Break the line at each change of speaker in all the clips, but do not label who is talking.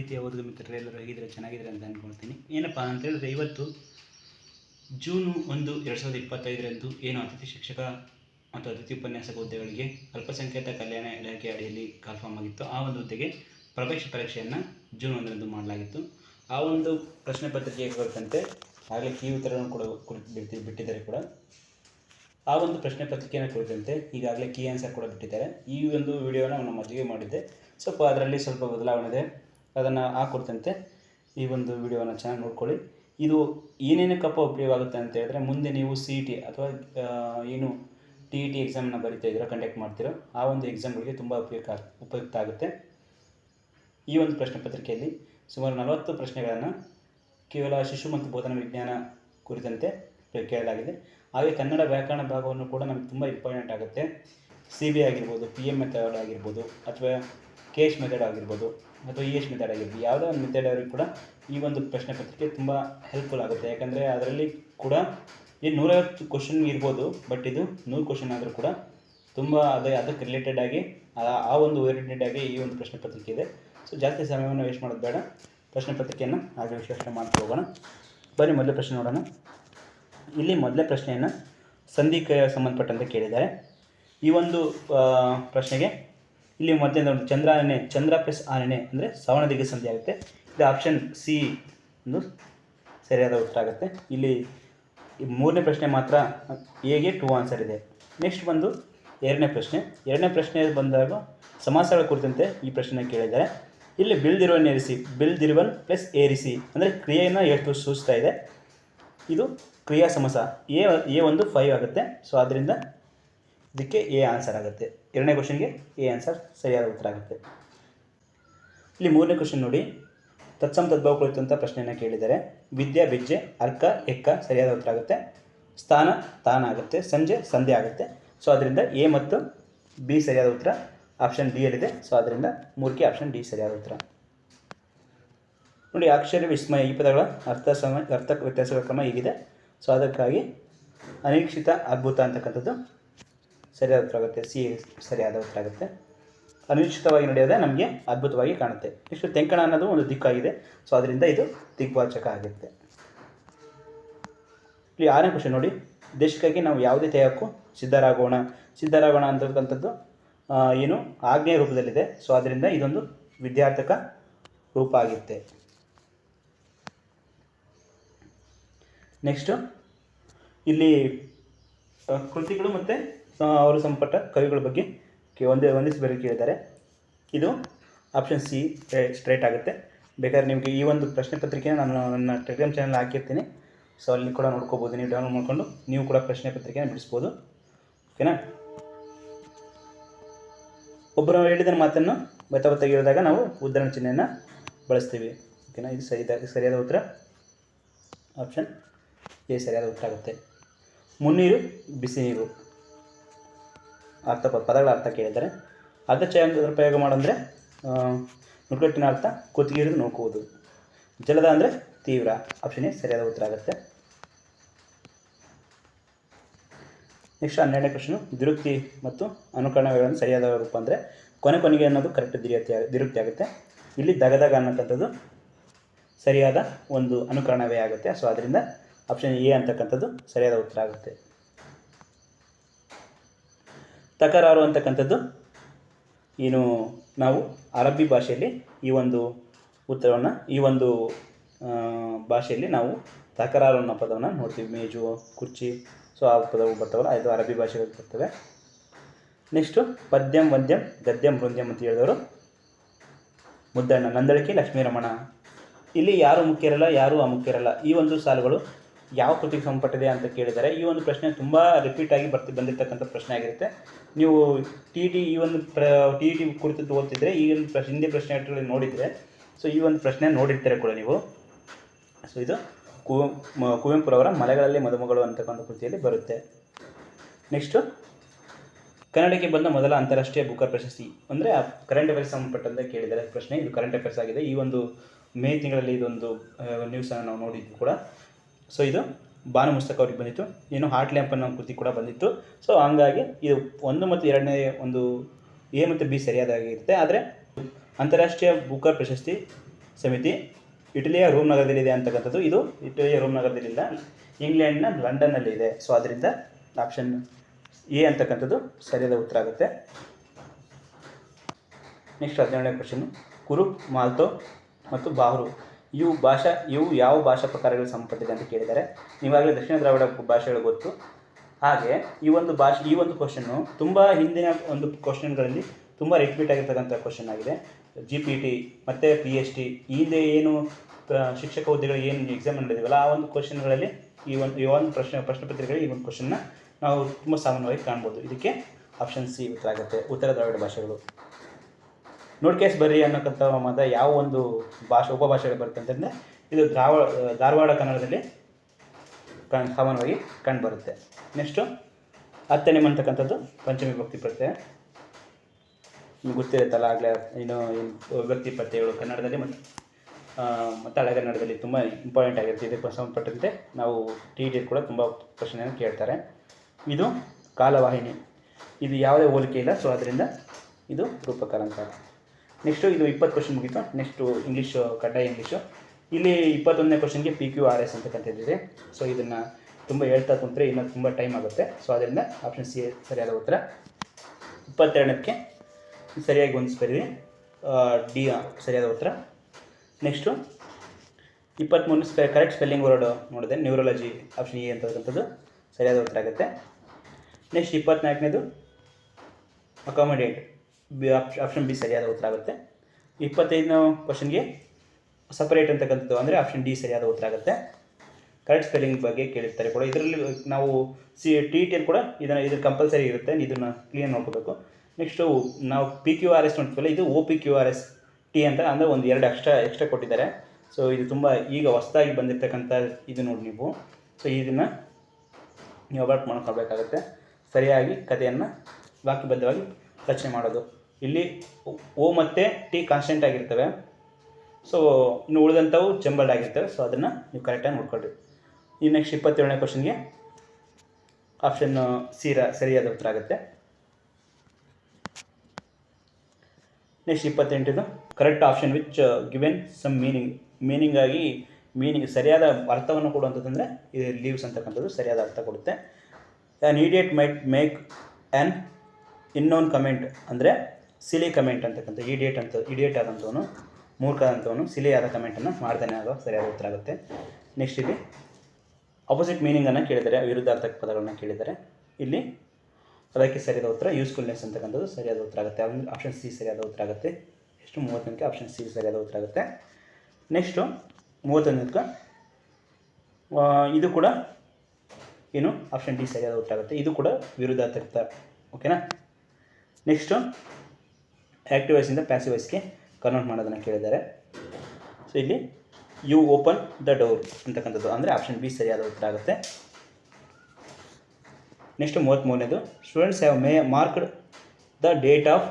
ರೀತಿಯ ಓದುಗ ಮಿತ್ರರು ಎಲ್ಲರೂ ಹೇಗಿದ್ರೆ ಚೆನ್ನಾಗಿದ್ರೆ ಅಂತ ಅಂದ್ಕೊಳ್ತೀನಿ ಏನಪ್ಪ ಅಂತ ಹೇಳಿದ್ರೆ ಇವತ್ತು ಜೂನು ಒಂದು ಎರಡು ಸಾವಿರದ ಇಪ್ಪತ್ತೈದರಂದು ಏನು ಅತಿಥಿ ಶಿಕ್ಷಕ ಮತ್ತು ಅತಿಥಿ ಉಪನ್ಯಾಸಕ ಹುದ್ದೆಗಳಿಗೆ ಅಲ್ಪಸಂಖ್ಯಾತ ಕಲ್ಯಾಣ ಇಲಾಖೆ ಅಡಿಯಲ್ಲಿ ಕನ್ಫರ್ಮ್ ಆಗಿತ್ತು. ಆ ಒಂದು ಹುದ್ದೆಗೆ ಪ್ರವೇಶ ಪರೀಕ್ಷೆಯನ್ನು ಜೂನ್ ಒಂದರಂದು ಮಾಡಲಾಗಿತ್ತು. ಆ ಒಂದು ಪ್ರಶ್ನೆ ಪತ್ರಿಕೆಗೆ ಕುರಿತಂತೆ ಆಗಲೇ ಕೀ ಉತ್ತರವನ್ನು ಕೂಡ ಕುರಿತು ಬಿಟ್ಟಿ ಬಿಟ್ಟಿದ್ದಾರೆ ಕೂಡ. ಆ ಒಂದು ಪ್ರಶ್ನೆ ಪತ್ರಿಕೆಯನ್ನು ಕುರಿತಂತೆ ಈಗಾಗಲೇ ಕೀ ಆನ್ಸರ್ ಕೂಡ ಬಿಟ್ಟಿದ್ದಾರೆ. ಈ ಒಂದು ವಿಡಿಯೋನ ನಾನು ಮದುವೆ ಮಾಡಿದ್ದೆ. ಸ್ವಲ್ಪ ಅದರಲ್ಲಿ ಸ್ವಲ್ಪ ಬದಲಾವಣೆ ಇದೆ. ಅದನ್ನು ಹಾಕ್ಕೊಡ್ತಂತೆ ಈ ಒಂದು ವಿಡಿಯೋನ ಚೆನ್ನಾಗಿ ನೋಡ್ಕೊಳ್ಳಿ. ಇದು ಏನೇನಕ್ಕಪ್ಪ ಉಪಯೋಗ ಆಗುತ್ತೆ ಅಂತ ಹೇಳಿದ್ರೆ ಮುಂದೆ ನೀವು ಸಿ ಇ ಟಿ ಅಥವಾ ಏನು ಟಿ ಇ ಟಿ ಎಕ್ಸಾಮ್ನ ಬರಿತಾ ಇದ್ದೀರೋ ಕಂಡಕ್ಟ್ ಮಾಡ್ತೀರೋ, ಆ ಒಂದು ಎಕ್ಸಾಮ್ಗಳಿಗೆ ತುಂಬ ಉಪಯುಕ್ತ ಉಪಯುಕ್ತ ಆಗುತ್ತೆ. ಈ ಒಂದು ಪ್ರಶ್ನೆ ಪತ್ರಿಕೆಯಲ್ಲಿ ಸುಮಾರು ನಲವತ್ತು ಪ್ರಶ್ನೆಗಳನ್ನು ಕೇವಲ ಶಿಶು ಮತ್ತು ಬೋಧನಾ ವಿಜ್ಞಾನ ಕುರಿತಂತೆ ಕೇಳಲಾಗಿದೆ. ಹಾಗೆ ಕನ್ನಡ ವ್ಯಾಕರಣ ಭಾಗವನ್ನು ಕೂಡ ನಮಗೆ ತುಂಬ ಇಂಪಾರ್ಟೆಂಟ್ ಆಗುತ್ತೆ. ಸಿ ಬಿ ಆಗಿರ್ಬೋದು ಪಿ ಎಂ ಮೆಥಡ್ ಆಗಿರ್ಬೋದು, ಅಥವಾ ಕೆ ಎಚ್ ಮೆಥಡ್ ಆಗಿರ್ಬೋದು ಅಥವಾ ಇ ಎಚ್ ಮೆಥಡ್ ಆಗಿರ್ಬೋದು, ಯಾವುದೇ ಒಂದು ಮೆಥಡ್ ಆದರೂ ಕೂಡ ಈ ಒಂದು ಪ್ರಶ್ನೆ ಪತ್ರಿಕೆ ತುಂಬ ಹೆಲ್ಪ್ಫುಲ್ ಆಗುತ್ತೆ. ಯಾಕಂದರೆ ಅದರಲ್ಲಿ ಕೂಡ ಈ ನೂರೈವತ್ತು ಕ್ವಶನ್ ಇರ್ಬೋದು ಬಟ್ ಇದು ನೂರು ಕ್ವಶನ್ ಆದರೂ ಕೂಡ ತುಂಬ ಅದೇ ಅದಕ್ಕೆ ರಿಲೇಟೆಡ್ ಆಗಿ, ಆ- ಒಂದು ಓರಿಯೆಂಟೆಡ್ ಆಗಿ ಈ ಒಂದು ಪ್ರಶ್ನೆ ಪತ್ರಿಕೆ ಇದೆ. ಸೊ ಜಾಸ್ತಿ ಸಮಯವನ್ನು ವೇಸ್ಟ್ ಮಾಡೋದು ಬೇಡ. ಪ್ರಶ್ನೆ ಪತ್ರಿಕೆಯನ್ನು ಹಾಗೆ ವಿಶ್ಲೇಷಣೆ ಮಾಡ್ತಾ ಹೋಗೋಣ. ಬನ್ನಿ ಮೊದಲ ಪ್ರಶ್ನೆ ನೋಡೋಣ. ಇಲ್ಲಿ ಮೊದಲ ಪ್ರಶ್ನೆಯನ್ನು ಸಂಧಿಗೆ ಸಂಬಂಧಪಟ್ಟಂತೆ ಕೇಳಿದ್ದಾರೆ. ಈ ಒಂದು ಪ್ರಶ್ನೆಗೆ ಇಲ್ಲಿ ಮೊದಲನೇ ಚಂದ್ರ ಆನೆ ಚಂದ್ರ ಪ್ಲಸ್ ಆನೆ ಅಂದರೆ ಸವರ್ಣದಿಗೆ ಸಂಧಿ ಆಗುತ್ತೆ. ಇದು ಆಪ್ಷನ್ ಸಿ ಒಂದು ಸರಿಯಾದ ಉತ್ತರ ಆಗುತ್ತೆ. ಇಲ್ಲಿ ಮೂರನೇ ಪ್ರಶ್ನೆ ಮಾತ್ರ ಎಗೆ ಟೂ ಆನ್ಸರ್ ಇದೆ. ನೆಕ್ಸ್ಟ್ ಬಂದು ಎರಡನೇ ಪ್ರಶ್ನೆ. ಎರಡನೇ ಪ್ರಶ್ನೆ ಬಂದಾಗ ಸಮಾಸಗಳ ಕುರಿತಂತೆ ಈ ಪ್ರಶ್ನೆ ಕೇಳಿದ್ದಾರೆ. ಇಲ್ಲಿ ಬಿಲ್ದಿರುವನ್ ಏರಿಸಿ ಬಿಲ್ದಿರುವನ್ ಪ್ಲಸ್ ಏರಿಸಿ ಅಂದರೆ ಕ್ರಿಯೆಯನ್ನು ಎಷ್ಟು ಸೂಚಿಸ್ತಾ ಇದೆ. ಇದು ಕ್ರಿಯಾ ಸಮಾಸ. ಎ ಎ ಒಂದು ಫೈವ್ ಆಗುತ್ತೆ. ಸೊ ಆದ್ದರಿಂದ ಇದಕ್ಕೆ ಎ ಆನ್ಸರ್ ಆಗುತ್ತೆ. ಎರಡನೇ ಕ್ವಶನ್ಗೆ ಎ ಆನ್ಸರ್ ಸರಿಯಾದ ಉತ್ತರ ಆಗುತ್ತೆ. ಇಲ್ಲಿ ಮೂರನೇ ಕ್ವಶನ್ ನೋಡಿ. ತತ್ಸಮ ತದ್ಭವ ಅಂತ ಪ್ರಶ್ನೆಯನ್ನು ಕೇಳಿದ್ದಾರೆ. ವಿದ್ಯಾ, ಬೆಜ್ಜೆ, ಅರ್ಕ, ಎಕ್ಕ ಸರಿಯಾದ ಉತ್ತರ ಆಗುತ್ತೆ. ಸ್ಥಾನ ತಾನ ಆಗುತ್ತೆ ಸಂಜೆ ಸಂಧೆ ಆಗುತ್ತೆ. ಸೊ ಅದರಿಂದ ಎ ಮತ್ತು ಬಿ ಸರಿಯಾದ ಉತ್ತರ. ಆಪ್ಷನ್ ಡಿ ಅಲ್ಲಿದೆ ಸೊ ಅದರಿಂದ ಮೂರಕ್ಕೆ ಆಪ್ಷನ್ ಡಿ ಸರಿಯಾದ ಉತ್ತರ. ನೋಡಿ, ಅಕ್ಷರ ವಿಸ್ಮಯ ಈ ಪದಗಳ ಅರ್ಥ ಸಮ ಅರ್ಥ ವ್ಯತ್ಯಾಸಗಳ ಕ್ರಮ ಹೀಗಿದೆ. ಸೊ ಅದಕ್ಕಾಗಿ ಅನಿರೀಕ್ಷಿತ ಅದ್ಭುತ ಅಂತಕ್ಕಂಥದ್ದು ಸರಿಯಾದ ಉತ್ತರ ಆಗುತ್ತೆ, ಸಿ ಸರಿಯಾದ ಉತ್ತರ ಆಗುತ್ತೆ. ಅನಿಶ್ಚಿತವಾಗಿ ನಡೆಯೋದೇ ನಮಗೆ ಅದ್ಭುತವಾಗಿ ಕಾಣುತ್ತೆ. ನೆಕ್ಸ್ಟ್ ತೆಂಕಣ ಅನ್ನೋದು ಒಂದು ದಿಕ್ಕಾಗಿದೆ. ಸೊ ಅದರಿಂದ ಇದು ದಿಗ್ವಾಚಕ ಆಗುತ್ತೆ. ಇಲ್ಲಿ ಆರನೇ ಕ್ವಶನ್ ನೋಡಿ. ದೇಶಕ್ಕಾಗಿ ನಾವು ಯಾವುದೇ ತ್ಯಾಗಕ್ಕೂ ಸಿದ್ಧರಾಗೋಣ. ಸಿದ್ಧರಾಗೋಣ ಅಂತಕ್ಕಂಥದ್ದು ಏನು ಆಗ್ನೇಯ ರೂಪದಲ್ಲಿದೆ. ಸೊ ಅದರಿಂದ ಇದೊಂದು ವಿದ್ಯಾರ್ಥಕ ರೂಪ ಆಗಿರುತ್ತೆ ನೆಕ್ಸ್ಟು ಇಲ್ಲಿ ಕೃತಿಗಳು ಮತ್ತು ಅವರು ಸಂಪಟ್ಟ ಕವಿಗಳ ಬಗ್ಗೆ ಒಂದೇ ಒಂದಿಸಿ ಬೇರೆ ಕೇಳಿದ್ದಾರೆ ಇದು ಆಪ್ಷನ್ ಸಿ ಸ್ಟ್ರೈಟ್ ಆಗುತ್ತೆ. ಬೇಕಾದ್ರೆ ನಿಮಗೆ ಈ ಒಂದು ಪ್ರಶ್ನೆ ಪತ್ರಿಕೆನ ನಾನು ನನ್ನ ಟೆಲಿಗ್ರಾಮ್ ಚಾನಲ್ ಹಾಕಿರ್ತೀನಿ. ಸೊ ಅಲ್ಲಿ ಕೂಡ ನೋಡ್ಕೋಬೋದು. ನೀವು ಡೌನ್ಲೋಡ್ ಮಾಡಿಕೊಂಡು ನೀವು ಕೂಡ ಪ್ರಶ್ನೆ ಪತ್ರಿಕೆನ ಬಿಡಿಸ್ಬೋದು. ಓಕೆನಾ ಒಬ್ಬರು ಹೇಳಿದ ಮಾತನ್ನು ಬತ್ತ ಬತ್ತಾಗಿ ಹೇಳಿದಾಗ ನಾವು ಉದ್ಧರಣ ಚಿಹ್ನೆಯನ್ನು ಬಳಸ್ತೀವಿ. ಓಕೆನಾ ಇದು ಸರಿಯಾದ ಸರಿಯಾದ ಉತ್ತರ. ಆಪ್ಷನ್ ಎ ಸರಿಯಾದ ಉತ್ತರ ಆಗುತ್ತೆ. ಮುನ್ನೀರು ಬಿಸಿ ನೀರು ಅರ್ಥ ಪದಗಳ ಅರ್ಥ ಕೇಳಿದ್ದಾರೆ ಅರ್ಧ ಛಾಯಾಂಕದ ಪ್ರಯೋಗ ಮಾಡಂದರೆ ನುಗ್ಗಟ್ಟಿನ ಅರ್ಥ ಕುತ್ತಿಗೆ ನೋಕುವುದು. ಜಲದ ಅಂದರೆ ತೀವ್ರ. ಆಪ್ಷನ್ ಎ, ಸರಿಯಾದ ಉತ್ತರ ಆಗುತ್ತೆ. ನೆಕ್ಸ್ಟ್ ಹನ್ನೆರಡನೇ ಪ್ರಶ್ನೆ ದಿರುಕ್ತಿ ಮತ್ತು ಅನುಕರಣಗಳನ್ನು ಸರಿಯಾದ ರೂಪ ಅಂದರೆ ಕೊನೆ ಕೊನೆಗೆ ಅನ್ನೋದು ಕರೆಕ್ಟ್ ದಿರಿಯತಿ ದಿರುಕ್ತಿ ಆಗುತ್ತೆ. ಇಲ್ಲಿ ದಗದಗ ಅನ್ನತಕ್ಕಂಥದ್ದು ಸರಿಯಾದ ಒಂದು ಅನುಕರಣವೇ ಆಗುತ್ತೆ. ಸೊ ಅದರಿಂದ ಆಪ್ಷನ್ ಎ ಅಂತಕ್ಕಂಥದ್ದು ಸರಿಯಾದ ಉತ್ತರ ಆಗುತ್ತೆ. ತಕರಾರು ಅಂತಕ್ಕಂಥದ್ದು ಏನು ನಾವು ಅರಬ್ಬಿ ಭಾಷೆಯಲ್ಲಿ ಈ ಒಂದು ಉತ್ತರವನ್ನು, ಈ ಒಂದು ಭಾಷೆಯಲ್ಲಿ ನಾವು ತಕರಾರು ಅನ್ನೋ ಪದವನ್ನು ನೋಡ್ತೀವಿ. ಮೇಜು, ಕುರ್ಚಿ, ಸೊ ಆ ಪದವು ಬರ್ತವಲ್ಲ, ಇದು ಅರಬ್ಬಿ ಭಾಷೆಗಳು ಬರ್ತವೆ. ನೆಕ್ಸ್ಟು ಪದ್ಯಂ, ವದ್ಯಂ, ಗದ್ಯಂ, ವೃಂದ್ಯಂ ಅಂತ ಹೇಳಿದವರು. ಮುದ್ದಣ್ಣ ನಂದಳಿಕೆ, ಲಕ್ಷ್ಮೀರಮಣ. ಇಲ್ಲಿ ಯಾರು ಮುಖ್ಯರಲ್ಲ ಯಾರು ಅಮುಖ್ಯರಲ್ಲ ಈ ಒಂದು ಸಾಲುಗಳು ಯಾವ ಕೃತಿಗೆ ಸಂಬಂಧಪಟ್ಟಿದೆ ಅಂತ ಕೇಳಿದ್ದಾರೆ ಈ ಒಂದು ಪ್ರಶ್ನೆ ತುಂಬ ರಿಪೀಟ್ ಆಗಿ ಬರ್ತಿ, ಬಂದಿರತಕ್ಕಂಥ ಪ್ರಶ್ನೆ ಆಗಿರುತ್ತೆ. ನೀವು ಟಿ ಟಿ ಈ ಒಂದು ಪ್ರ ಟಿ ಟಿ ಕುರಿತು ಓದ್ತಿದ್ರೆ, ಈ ಒಂದು ಪ್ರಶ್ನೆ, ಹಿಂದಿ ಪ್ರಶ್ನೆ ಪತ್ರಿಕೆಗಳಲ್ಲಿ ನೋಡಿದರೆ ಸೊ ಈ ಒಂದು ಪ್ರಶ್ನೆ ನೋಡಿರ್ತೀರ ಕೂಡ ನೀವು. ಸೊ ಇದು ಕುವೆಂಪುರವರ ಮಲೆಗಳಲ್ಲಿ ಮದುಮಗಳು ಅಂತಕ್ಕಂಥ ಕೃತಿಯಲ್ಲಿ ಬರುತ್ತೆ. ನೆಕ್ಸ್ಟು ಕನ್ನಡಕ್ಕೆ ಬಂದ ಮೊದಲ ಅಂತಾರಾಷ್ಟ್ರೀಯ ಬುಕ್ಕರ್ ಪ್ರಶಸ್ತಿ. ಅಂದರೆ ಕರೆಂಟ್ ಅಫೇರ್ಸ್ ಸಂಬಂಧಪಟ್ಟಂತೆ ಕೇಳಿದ್ದಾರೆ ಪ್ರಶ್ನೆ. ಇದು ಕರೆಂಟ್ ಅಫೇರ್ಸ್ ಆಗಿದೆ. ಈ ಒಂದು ಮೇ ತಿಂಗಳಲ್ಲಿ ಇದೊಂದು ನ್ಯೂಸನ್ನು ನಾವು ನೋಡಿದ್ದು ಕೂಡ. ಸೊ ಇದು ಭಾನು ಮುಸ್ತಕ್ ಅವ್ರಿಗೆ ಬಂದಿತ್ತು. ಏನು ಹಾರ್ಟ್ ಲ್ಯಾಂಪ್ ಅನ್ನೋ ಕೃತಿ ಕೂಡ ಬಂದಿತ್ತು. ಸೊ ಹಂಗಾಗಿ ಇದು ಒಂದು ಮತ್ತು ಎರಡನೇ ಒಂದು ಎ ಮತ್ತು ಬಿ ಸರಿಯಾದಾಗಿರುತ್ತೆ. ಆದರೆ ಅಂತಾರಾಷ್ಟ್ರೀಯ ಬುಕರ್ ಪ್ರಶಸ್ತಿ ಸಮಿತಿ ಇಟಲಿಯ ರೋಮ್ ನಗರದಲ್ಲಿದೆ ಅಂತಕ್ಕಂಥದ್ದು. ಇದು ಇಟಲಿಯ ರೋಮ್ ನಗರದಲ್ಲಿಲ್ಲ. ಇಂಗ್ಲೆಂಡ್ನ ಲಂಡನ್ನಲ್ಲಿ ಇದೆ. ಸೊ ಅದರಿಂದ ಆಪ್ಷನ್ ಎ ಅಂತಕ್ಕಂಥದ್ದು ಸರಿಯಾದ ಉತ್ತರ ಆಗುತ್ತೆ. ನೆಕ್ಸ್ಟ್ ಹದಿನೇಳನೇ ಕ್ವಶನ್ ಕುರುಪ್, ಮಾಲ್ತೋ ಮತ್ತು ಬಾಹ್ರು. ಇವು ಭಾಷಾ ಇವು ಯಾವ ಭಾಷಾ ಪ್ರಕಾರಗಳಿಗೆ ಸಂಬಂಧಪಟ್ಟಿದೆ ಅಂತ ಕೇಳಿದ್ದಾರೆ. ನೀವಾಗಲೇ ದಕ್ಷಿಣ ದ್ರಾವಿಡ ಭಾಷೆಗಳು ಗೊತ್ತು. ಹಾಗೆ ಈ ಒಂದು ಭಾಷೆ, ಈ ಒಂದು ಕ್ವಶನ್ನು ತುಂಬ ಹಿಂದಿನ ಒಂದು ಕ್ವಶನ್ಗಳಲ್ಲಿ ತುಂಬ ರಿಪೀಟ್ ಆಗಿರ್ತಕ್ಕಂಥ ಕ್ವಶನ್ ಆಗಿದೆ. ಜಿ ಪಿ ಟಿ ಮತ್ತು ಪಿ ಎಚ್ ಡಿ ಹಿಂದೆ ಏನು ಶಿಕ್ಷಕ ಹುದ್ದೆಗಳಿಗೆ ಏನು ಎಕ್ಸಾಮ್ ನಡೆದಿವಲ್ಲ ಆ ಒಂದು ಕ್ವಶನ್ಗಳಲ್ಲಿ ಈ ಒಂದು ಈ ಒಂದು ಪ್ರಶ್ನೆ ಪ್ರಶ್ನೆ ಪತ್ರಿಕೆಗಳಲ್ಲಿ ಈ ಒಂದು ಕ್ವಶನ್ನ ನಾವು ತುಂಬ ಸಾಮಾನ್ಯವಾಗಿ ಕಾಣ್ಬೋದು. ಇದಕ್ಕೆ ಆಪ್ಷನ್ ಸಿ ಉತ್ತರ ಆಗುತ್ತೆ. ಉತ್ತರ ದ್ರಾವಿಡ ಭಾಷೆಗಳು. ನೋಡ್ಕೇಸ್ ಬರ್ರಿ ಅನ್ನೋಕ್ಕಂಥ ಮತ ಯಾವ ಒಂದು ಭಾಷೆ, ಉಪಭಾಷೆಗಳು ಬರುತ್ತೆ ಅಂತಂದರೆ ಇದು ಧಾರವಾಡ ಧಾರವಾಡ ಕನ್ನಡದಲ್ಲಿ ಕಣ್, ಸಾಮಾನ್ಯವಾಗಿ ಕಂಡುಬರುತ್ತೆ ನೆಕ್ಸ್ಟು ಹತ್ತನೇ ಅಂತಕ್ಕಂಥದ್ದು ಪಂಚಮಿ ಭಕ್ತಿ ಪ್ರತ್ಯಯ ಗೊತ್ತಿರುತ್ತಲ್ಲ, ಆಗಲೇ ಇನ್ನು ಭಕ್ತಿ ಪ್ರತ್ಯಯಗಳು ಕನ್ನಡದಲ್ಲಿ ಮತ್ತು ಮತ್ತು ಮತ್ತು ಹಳೆಗನ್ನಡದಲ್ಲಿ ತುಂಬ ಇಂಪಾರ್ಟೆಂಟ್ ಆಗಿರುತ್ತೆ. ಇದಕ್ಕೆ ಸಂಬಂಧಪಟ್ಟಂತೆ ನಾವು ಟಿ ಟಿ ಕೂಡ ತುಂಬ ಪ್ರಶ್ನೆಯನ್ನು ಕೇಳ್ತಾರೆ. ಇದು ಕಾಲವಾಹಿನಿ. ಇದು ಯಾವುದೇ ಹೋಲಿಕೆ ಇಲ್ಲ. ಸೊ ಅದರಿಂದ ಇದು ರೂಪಕಾಲಂಕಾರ ನೆಕ್ಸ್ಟು ಇದು ಇಪ್ಪತ್ತು ಕ್ವಶನ್ ಮುಗೀತು? ನೆಕ್ಸ್ಟು ಇಂಗ್ಲೀಷು ಕಡ್ಡಾಯ ಇಂಗ್ಲೀಷು ಇಲ್ಲಿ ಇಪ್ಪತ್ತೊಂದನೇ ಕ್ವಶನ್ಗೆ ಪಿ ಕ್ಯೂ ಆರ್ ಎಸ್ ಅಂತ ಅಂತಕ್ಕಂಥದ್ದಿದೆ ಸೊ ಇದನ್ನು ತುಂಬ ಹೇಳ್ತಾ ಕುಂತರೆ ಇನ್ನೂ ತುಂಬ ಟೈಮ್ ಆಗುತ್ತೆ. ಸೊ ಅದರಿಂದ ಆಪ್ಷನ್ ಸಿ ಸರಿಯಾದ ಉತ್ತರ. ಇಪ್ಪತ್ತೆರಡಕ್ಕೆ ಸರಿಯಾಗಿ ಹೊಂದಿಸ್ಬರೀರಿ ಡಿ ಸರಿಯಾದ ಉತ್ತರ. ನೆಕ್ಸ್ಟು ಇಪ್ಪತ್ತ್ಮೂರು ಸ್ಪೆ ಕರೆಕ್ಟ್ ಸ್ಪೆಲ್ಲಿಂಗ್ ವರ್ಡ್ ನೋಡಿದೆ. ನ್ಯೂರಾಲಜಿ ಆಪ್ಷನ್ ಎ ಅಂತಕ್ಕಂಥದ್ದು ಸರಿಯಾದ ಉತ್ತರ ಆಗುತ್ತೆ. ನೆಕ್ಸ್ಟ್ ಇಪ್ಪತ್ತ್ನಾಲ್ಕನೇದು ಅಕಾಮಡೇಟ್ ಬಿ ಆಪ್ಷನ್ ಬಿ ಸರಿಯಾದ ಉತ್ತರ ಆಗುತ್ತೆ. ಇಪ್ಪತ್ತೈದನೇ ಕ್ವಶನ್ಗೆ ಸಪರೇಟ್ ಅಂತಕ್ಕಂಥದ್ದು ಅಂದರೆ ಆಪ್ಷನ್ ಡಿ ಸರಿಯಾದ ಉತ್ತರ ಆಗುತ್ತೆ. ಕರೆಕ್ಟ್ ಸ್ಪೆಲ್ಲಿಂಗ್ ಬಗ್ಗೆ ಕೇಳಿರ್ತಾರೆ ಕೂಡ. ಇದರಲ್ಲಿ ನಾವು ಸಿ ಟಿ ಟಿ ಕೂಡ ಇದನ್ನು ಇದು ಕಂಪಲ್ಸರಿ ಇರುತ್ತೆ. ಇದನ್ನು ಕ್ಲಿಯರ್ ನೋಡ್ಕೋಬೇಕು. ನೆಕ್ಸ್ಟು ನಾವು ಪಿ ಕ್ಯೂ ಆರ್ ಎಸ್ ನೋಡ್ತೀವಲ್ಲ, ಇದು O P Q R S T ಅಂತ ಅಂದರೆ ಒಂದು ಎರಡು ಎಕ್ಸ್ಟ್ರಾ ಎಕ್ಸ್ಟ್ರಾ ಕೊಟ್ಟಿದ್ದಾರೆ. ಸೊ ಇದು ತುಂಬ ಈಗ ಹೊಸದಾಗಿ ಬಂದಿರತಕ್ಕಂಥ ಇದು ನೋಡಿ ನೀವು. ಸೊ ಇದನ್ನು ನೀವು ಅವಾಯ್ಡ್ ಮಾಡ್ಕೊಳ್ಬೇಕಾಗತ್ತೆ. ಸರಿಯಾಗಿ ಕಥೆಯನ್ನು ವಾಕ್ಯಬದ್ಧವಾಗಿ ರಚನೆ ಮಾಡೋದು. ಇಲ್ಲಿ ಓ ಮತ್ತು ಟಿ ಕಾನ್ಸ್ಟೆಂಟ್ ಆಗಿರ್ತವೆ. ಸೊ ಇನ್ನು ಉಳಿದಂಥವು ಜಂಬಲ್ಡ್ ಆಗಿರ್ತವೆ. ಸೊ ಅದನ್ನು ನೀವು ಕರೆಕ್ಟಾಗಿ ನೋಡ್ಕೊಳ್ರಿ. ಈ ನೆಕ್ಸ್ಟ್ ಇಪ್ಪತ್ತೇಳನೇ ಕ್ವಶನ್ಗೆ ಆಪ್ಷನ್ ಸಿ ರ ಸರಿಯಾದ ಉತ್ತರ ಆಗುತ್ತೆ. ನೆಕ್ಸ್ಟ್ ಇಪ್ಪತ್ತೆಂಟು correct option which given some meaning meaning ಆಗಿ ಮೀನಿಂಗ್ ಸರಿಯಾದ ಅರ್ಥವನ್ನು ಕೊಡುವಂಥದ್ದಂದರೆ ಇದು ಲೀವ್ಸ್ ಅಂತಕ್ಕಂಥದ್ದು ಸರಿಯಾದ ಅರ್ಥ ಕೊಡುತ್ತೆ. An idiot might make an unknown comment ಅಂದರೆ ಸಿಲಿ ಕಮೆಂಟ್ ಅಂತಕ್ಕಂಥ ಇಡಿಯೇಟ್ ಅಂತ, ಇಡಿಯೇಟ್ ಆದಂಥವನು ಮೂರ್ಖ ಆದಂಥವನು ಸಿಲಿ ಆದ ಕಮೆಂಟನ್ನು ಮಾಡ್ತಾನೆ ಆಗೋ ಸರಿಯಾದ ಉತ್ತರ ಆಗುತ್ತೆ. ನೆಕ್ಸ್ಟ್ ಇಲ್ಲಿ ಅಪೋಸಿಟ್ ಮೀನಿಂಗನ್ನು ಕೇಳಿದರೆ, ವಿರುದ್ಧಾರ್ಥಕ ಪದಗಳನ್ನ ಕೇಳಿದರೆ, ಇಲ್ಲಿ ಅದಕ್ಕೆ ಸರಿಯಾದ ಉತ್ತರ ಯೂಸ್ಫುಲ್ನೆಸ್ ಅಂತಕ್ಕಂಥದ್ದು ಸರಿಯಾದ ಉತ್ತರ ಆಗುತ್ತೆ. ಆಪ್ಷನ್ ಸಿ ಸರಿಯಾದ ಉತ್ತರ ಆಗುತ್ತೆ. ಎಷ್ಟು ಮೂವತ್ತೊಂದಕ್ಕೆ ಆಪ್ಷನ್ ಸಿ ಸರಿಯಾದ ಉತ್ತರ ಆಗುತ್ತೆ. ನೆಕ್ಸ್ಟು ಮೂವತ್ತೊಂದಕ್ಕೆ ಇದು ಕೂಡ ಏನು? ಆಪ್ಷನ್ ಡಿ ಸರಿಯಾದ ಉತ್ತರ ಆಗುತ್ತೆ. ಇದು ಕೂಡ ವಿರುದ್ಧಾರ್ಥಕ ಓಕೆನಾ ನೆಕ್ಸ್ಟು ಆ್ಯಕ್ಟಿವ್ ವಾಯ್ಸಿಂದ ಪ್ಯಾಸಿವ್ ವಾಯ್ಸ್ಗೆ ಕನ್ವರ್ಟ್ ಮಾಡೋದನ್ನು ಕೇಳಿದ್ದಾರೆ. ಸೊ ಇಲ್ಲಿ ಯು ಓಪನ್ ದ ಡೋರ್ ಅಂತಕ್ಕಂಥದ್ದು. ಅಂದರೆ ಆಪ್ಷನ್ ಬಿ ಸರಿಯಾದ ಉತ್ತರ ಆಗುತ್ತೆ. Next ಮೂವತ್ತ್ಮೂರನೇದು students have may marked the date of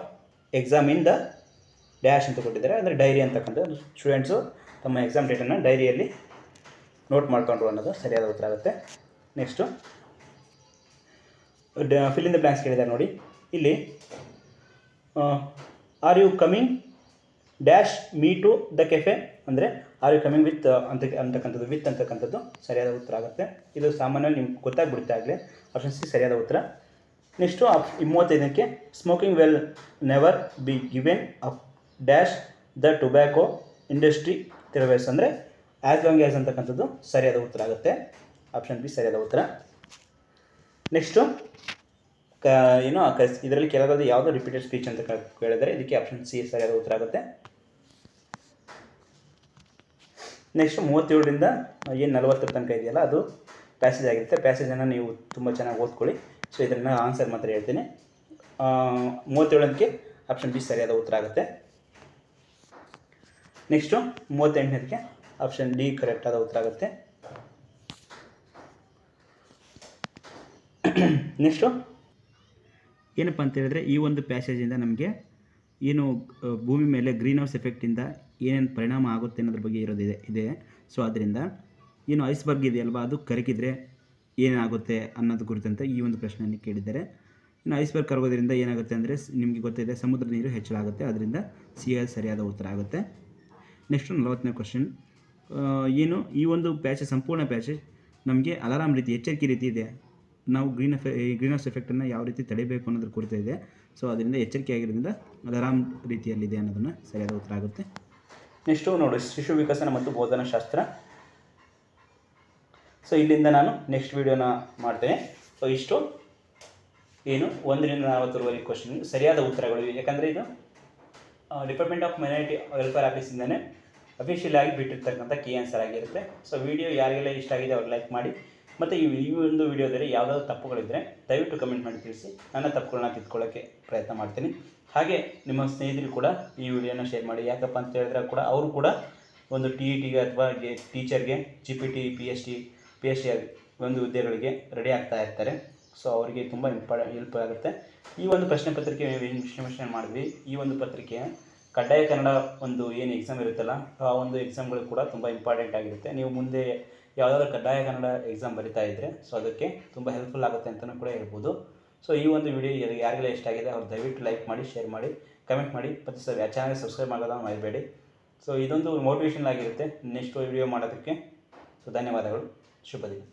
exam in the dash ಅಂತ ಕೊಟ್ಟಿದ್ದಾರೆ. ಅಂದರೆ ಡೈರಿ ಅಂತಕ್ಕಂಥದ್ದು. ಸ್ಟೂಡೆಂಟ್ಸು ತಮ್ಮ ಎಕ್ಸಾಮ್ ಡೇಟನ್ನು ಡೈರಿಯಲ್ಲಿ ನೋಟ್ ಮಾಡ್ಕೊಂಡ್ರು ಅನ್ನೋದು ಸರಿಯಾದ ಉತ್ತರ ಆಗುತ್ತೆ. Next fill in the blanks ಕೇಳಿದ್ದಾರೆ ನೋಡಿ. ಇಲ್ಲಿ are you coming dash me to the cafe ಅಂದರೆ ಆರ್ ಯು ಕಮಿಂಗ್ ವಿತ್ ಅಂತ, ಅಂತಕ್ಕಂಥದ್ದು ವಿತ್ ಅಂತಕ್ಕಂಥದ್ದು ಸರಿಯಾದ ಉತ್ತರ ಆಗುತ್ತೆ. ಇದು ಸಾಮಾನ್ಯವಾಗಿ ನಿಮ್ಗೆ ಗೊತ್ತಾಗ್ಬಿಡುತ್ತೆ ಆಗಲೇ. ಆಪ್ಷನ್ ಸಿ ಸರಿಯಾದ ಉತ್ತರ. ನೆಕ್ಸ್ಟು ಆಪ್ ಮೂವತ್ತೈದಕ್ಕೆ smoking well never be given up dash the tobacco industry ತಿರುವೇಸ್ ಅಂದರೆ ಆ್ಯಸ್ ಲಾಂಗ್ ಆ್ಯಸ್ ಅಂತಕ್ಕಂಥದ್ದು ಸರಿಯಾದ ಉತ್ತರ ಆಗುತ್ತೆ. ಆಪ್ಷನ್ ಬಿ ಸರಿಯಾದ ಉತ್ತರ. ನೆಕ್ಸ್ಟು ಕ, ಏನು ಇದರಲ್ಲಿ ಕೆಲವೊಂದು ಯಾವುದೋ ರಿಪೀಟೆಡ್ ಸ್ಪೀಚ್ ಅಂತ ಕೇಳಿದರೆ ಇದಕ್ಕೆ ಆಪ್ಷನ್ ಸಿ ಸರಿಯಾದ ಉತ್ತರ ಆಗುತ್ತೆ. ನೆಕ್ಸ್ಟ್ ಮೂವತ್ತೇಳರಿಂದ ಏನು ನಲವತ್ತರ ತನಕ ಇದೆಯಲ್ಲ, ಅದು ಪ್ಯಾಸೇಜ್ ಆಗಿರುತ್ತೆ. ಪ್ಯಾಸೇಜನ್ನು ನೀವು ತುಂಬ ಚೆನ್ನಾಗಿ ಓದ್ಕೊಳ್ಳಿ. ಸೊ ಇದನ್ನು ಆನ್ಸರ್ ಮಾತ್ರ ಹೇಳ್ತೀನಿ. ಮೂವತ್ತೇಳಕ್ಕೆ ಆಪ್ಷನ್ ಬಿ ಸರಿಯಾದ ಉತ್ತರ ಆಗುತ್ತೆ. ನೆಕ್ಸ್ಟು ಮೂವತ್ತೆಂಟನೇದಕ್ಕೆ ಆಪ್ಷನ್ ಡಿ ಕರೆಕ್ಟ್ ಆದ ಉತ್ತರ ಆಗುತ್ತೆ. ನೆಕ್ಸ್ಟು ಏನಪ್ಪ ಅಂತ ಹೇಳಿದ್ರೆ ಈ ಒಂದು ಪ್ಯಾಸೇಜಿಂದ ನಮಗೆ ಏನು ಭೂಮಿ ಮೇಲೆ ಗ್ರೀನ್ ಹೌಸ್ ಎಫೆಕ್ಟಿಂದ ಏನೇನು ಪರಿಣಾಮ ಆಗುತ್ತೆ ಅನ್ನೋದ್ರ ಬಗ್ಗೆ ಇರೋದಿದೆ ಇದೆ ಸೊ ಅದರಿಂದ ಏನು ಐಸ್ಬರ್ಗ್ ಇದೆಯಲ್ವಾ ಅದು ಕರಗಿದ್ರೆ ಏನಾಗುತ್ತೆ ಅನ್ನೋದು ಕುರಿತಂತೆ ಈ ಒಂದು ಪ್ರಶ್ನೆಯನ್ನು ಕೇಳಿದ್ದಾರೆ. ಇನ್ನು ಐಸ್ಬರ್ಗ್ ಕರಗೋದ್ರಿಂದ ಏನಾಗುತ್ತೆ ಅಂದರೆ ನಿಮಗೆ ಗೊತ್ತಿದೆ ಸಮುದ್ರ ನೀರು ಹೆಚ್ಚಳ ಆಗುತ್ತೆ ಅದರಿಂದ ಸಿ ಎಲ್ ಸರಿಯಾದ ಉತ್ತರ ಆಗುತ್ತೆ. ನೆಕ್ಸ್ಟು ನಲವತ್ತನೇ ಕ್ವಶನ್ ಏನು ಈ ಒಂದು ಪ್ಯಾಸೇಜ್ ಸಂಪೂರ್ಣ ಪ್ಯಾಸೇಜ್ ನಮಗೆ ಅಲಾರಾಮ್ ರೀತಿ, ಎಚ್ಚರಿಕೆ ರೀತಿ ಇದೆ. ನಾವು ಗ್ರೀನ್ ಎಫೆ ಈ ಗ್ರೀನ್ ಹೌಸ್ ಎಫೆಕ್ಟನ್ನು ಯಾವ ರೀತಿ ತಡೆಯಬೇಕು ಅನ್ನೋದ್ರ ಕುರಿತು ಇದೆ. ಸೊ ಅದರಿಂದ ಎಚ್ಚರಿಕೆ ಆಗಿರೋದ್ರಿಂದ ಅಲಾರಾಮ್ ರೀತಿಯಲ್ಲಿದೆ ಅನ್ನೋದನ್ನು ಸರಿಯಾದ ಉತ್ತರ ಆಗುತ್ತೆ. ನೆಕ್ಸ್ಟು ನೋಡಿ, ಶಿಶು ವಿಕಸನ ಮತ್ತು ಬೋಧನಾ ಶಾಸ್ತ್ರ ಸೊ ಇಲ್ಲಿಂದ ನಾನು ನೆಕ್ಸ್ಟ್ ವೀಡಿಯೋನ ಮಾಡ್ತೇನೆ. ಸೊ ಇಷ್ಟು. ಏನು? ಒಂದರಿಂದ ನಲವತ್ತರವರೆಗೆ ಕ್ವಶನ್ ಸರಿಯಾದ ಉತ್ತರಗಳು ಯಾಕಂದರೆ ಇದು ಡಿಪಾರ್ಟ್ಮೆಂಟ್ ಆಫ್ ಮೈನಾರಿಟಿ ವೆಲ್ಫೇರ್ ಆಫೀಸಿಂದನೇ ಅಫಿಷಿಯಲ್ ಆಗಿ ಬಿಟ್ಟಿರ್ತಕ್ಕಂಥ ಕೀ ಆನ್ಸರ್ ಆಗಿರುತ್ತೆ. ಸೊ ವಿಡಿಯೋ ಯಾರಿಗೆಲ್ಲ ಇಷ್ಟ ಆಗಿದೆ ಅವ್ರು ಲೈಕ್ ಮಾಡಿ. ಮತ್ತು ಈ ಈ ಒಂದು ವಿಡಿಯೋದಲ್ಲಿ ಯಾವುದಾದ್ರು ತಪ್ಪುಗಳಿದ್ದರೆ ದಯವಿಟ್ಟು ಕಮೆಂಟ್ ಮಾಡಿ ತಿಳಿಸಿ. ನನ್ನ ತಪ್ಪುಗಳನ್ನ ತಿದ್ಕೊಳ್ಳೋಕ್ಕೆ ಪ್ರಯತ್ನ ಮಾಡ್ತೀನಿ. ಹಾಗೆ ನಿಮ್ಮ ಸ್ನೇಹಿತರು ಕೂಡ ಈ ವಿಡಿಯೋನ ಶೇರ್ ಮಾಡಿ. ಯಾಕಪ್ಪ ಅಂತ ಹೇಳಿದ್ರೆ ಕೂಡ ಅವರು ಕೂಡ ಒಂದು ಟಿ ಇ ಟಿಗೆ ಅಥವಾ ಟೀಚರ್ಗೆ G P T P H D P H D ಒಂದು ಹುದ್ದೆಗಳಿಗೆ ರೆಡಿ ಆಗ್ತಾ ಇರ್ತಾರೆ. ಸೊ ಅವರಿಗೆ ತುಂಬ ಇಂಪಾರ್ ಹೆಲ್ಪ್ ಆಗುತ್ತೆ. ಈ ಒಂದು ಪ್ರಶ್ನೆ ಪತ್ರಿಕೆ ವಿಶ್ಲೇಷಣೆ ಮಾಡಿದ್ವಿ ಈ ಒಂದು ಪತ್ರಿಕೆ ಕಡ್ಡಾಯ ಕನ್ನಡ ಒಂದು ಏನು ಎಕ್ಸಾಮ್ ಇರುತ್ತಲ್ಲ, ಆ ಒಂದು ಎಕ್ಸಾಮ್ಗಳು ಕೂಡ ತುಂಬ ಇಂಪಾರ್ಟೆಂಟ್ ಆಗಿರುತ್ತೆ. ನೀವು ಮುಂದೆ ಯಾವುದಾದ್ರೂ ಕಡ್ಡಾಯ ಕನ್ನಡ ಎಕ್ಸಾಮ್ ಬರಿತಾ ಇದ್ದರೆ ಸೊ ಅದಕ್ಕೆ ತುಂಬ ಹೆಲ್ಪ್ಫುಲ್ ಆಗುತ್ತೆ ಅಂತಲೂ ಕೂಡ ಹೇಳ್ಬೋದು. ಸೊ ಈ ಒಂದು ವಿಡಿಯೋ ಯಾರಿಗೆಲ್ಲ ಇಷ್ಟ ಆಗಿದೆ, ಅವ್ರು ದಯವಿಟ್ಟು ಲೈಕ್ ಮಾಡಿ ಶೇರ್ ಮಾಡಿ ಕಮೆಂಟ್ ಮಾಡಿ. ಮತ್ತು ಸರ್ ಚಾನಲ್ಗೆ ಸಬ್ಸ್ಕ್ರೈಬ್ ಮಾಡೋದನ್ನು ಮರಿಬೇಡಿ. ಸೊ ಇದೊಂದು ಮೋಟಿವೇಶನ್ ಆಗಿರುತ್ತೆ. ನೆಕ್ಸ್ಟ್ ವಿಡಿಯೋ ಮಾಡೋದಕ್ಕೆ. ಸೊ ಧನ್ಯವಾದಗಳು. ಶುಭ ದಿನ